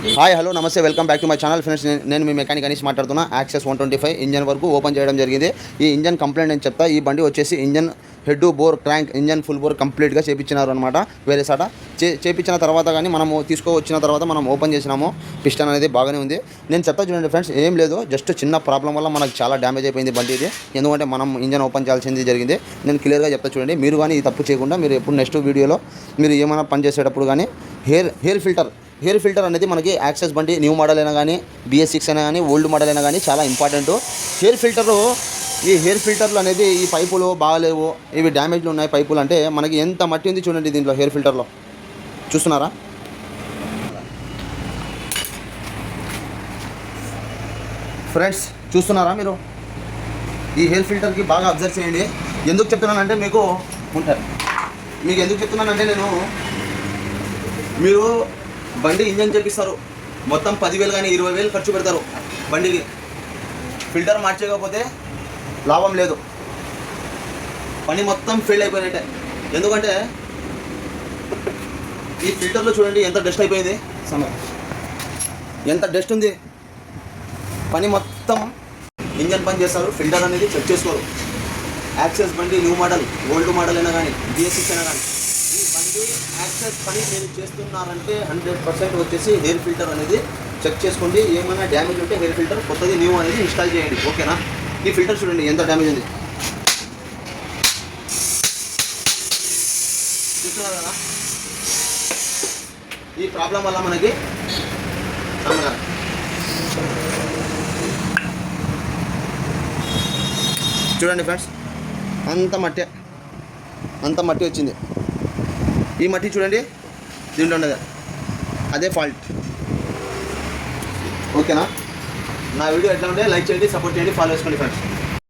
Hi hello నమస్తే welcome back to my channel. Friends నేను- మీ మెకానిక్ అనేసి మాట్లాడుతున్నా. Access one twenty five engine వరకు ఓపెన్ చేయడం జరిగింది. ఈ ఇంజన్ కంప్లైంట్ నేను చెప్తా. ఈ బండి వచ్చేసి engine head bore tank engine full bore కంప్లీట్గా చేపించినారు అనమాట వేరే సాట. చే చేపించిన తర్వాత కానీ మనము తీసుకువచ్చిన తర్వాత మనం ఓపెన్ చేసినాము. పిస్టన్ అనేది బాగానే ఉంది. నేను చెప్తా చూడండి ఫ్రెండ్స్ ఏం లేదు. జస్ట్ చిన్న ప్రాబ్లం వల్ల మనకు చాలా డ్యామేజ్ అయిపోయింది బండి ఇది. ఎందుకంటే మనం ఇంజన్ ఓపెన్ చేయాల్సింది జరిగింది. నేను క్లియర్గా చెప్తా చూడండి. మీరు కానీ ఈ తప్పు చేయకుండా మీరు ఎప్పుడు నెక్స్ట్ వీడియోలో మీరు ఏమైనా పని చేసేటప్పుడు కానీ hair hair filter hair filter అనేది మనకి యాక్సెస్ బండి న్యూ మోడల్ అయినా కానీ బిఎస్ సిక్స్ అయినా కానీ ఓల్డ్ మోడల్ అయినా కానీ చాలా ఇంపార్టెంట్ హెయిర్ ఫిల్టరు ఈ హెయిర్ ఫిల్టర్లు అనేది ఈ పైపులు బాగాలేవు ఇవి డ్యామేజ్లు ఉన్నాయి పైపులు అంటే మనకి ఎంత మట్టి ఉంది చూడండి దీంట్లో హెయిర్ ఫిల్టర్లో. చూస్తున్నారా? ఫ్రెండ్స్ చూస్తున్నారా మీరు? ఈ హెయిర్ ఫిల్టర్కి బాగా అబ్జర్వ్ చేయండి. ఎందుకు చెప్తున్నానంటే మీకు ఉంటారు. మీకు ఎందుకు చెప్తున్నానంటే నేను మీరు బండి ఇంజన్ చేపిస్తారు మొత్తం పదివేలు కానీ ఇరవై వేలు ఖర్చు పెడతారు. బండికి ఫిల్టర్ మార్చేయకపోతే లాభం లేదు. పని మొత్తం ఫెయిల్ అయిపోయినట్టే. ఎందుకంటే ఈ ఫిల్టర్లో చూడండి ఎంత డస్ట్ అయిపోయింది. సమయం ఎంత డస్ట్ ఉంది. పని మొత్తం ఇంజన్ పని చేస్తారు. ఫిల్టర్ అనేది చెక్ చేసుకోరు. యాక్సెస్ బండి న్యూ మోడల్ ఓల్డ్ మోడల్ అయినా కానీ బిఎస్సిక్స్ అయినా కానీ. ఈ యాక్సెస్ పని మీరు చేస్తున్నారంటే హండ్రెడ్ పర్సెంట్ వచ్చేసి హెయిర్ ఫిల్టర్ అనేది చెక్ చేసుకోండి. ఏమైనా డ్యామేజ్ ఉంటే హెయిర్ ఫిల్టర్ కొత్తది న్యూ అనేది ఇన్స్టాల్ చేయండి. ఓకేనా? ఈ ఫిల్టర్ చూడండి ఎంత డ్యామేజ్ ఉంది. చూస్తున్నారు? కదా ఈ ప్రాబ్లం వల్ల మనకి చూడండి ఫ్రెండ్స్ అంత మట్టి అంత మట్టి వచ్చింది. ఈ మట్టి చూడండి దీంట్లో ఉండదు అదే ఫాల్ట్ ఓకేనా? నా వీడియో ఎట్లా ఉంటే లైక్ చేయండి సపోర్ట్ చేయండి ఫాలో చేసుకోండి ఫ్రెండ్స్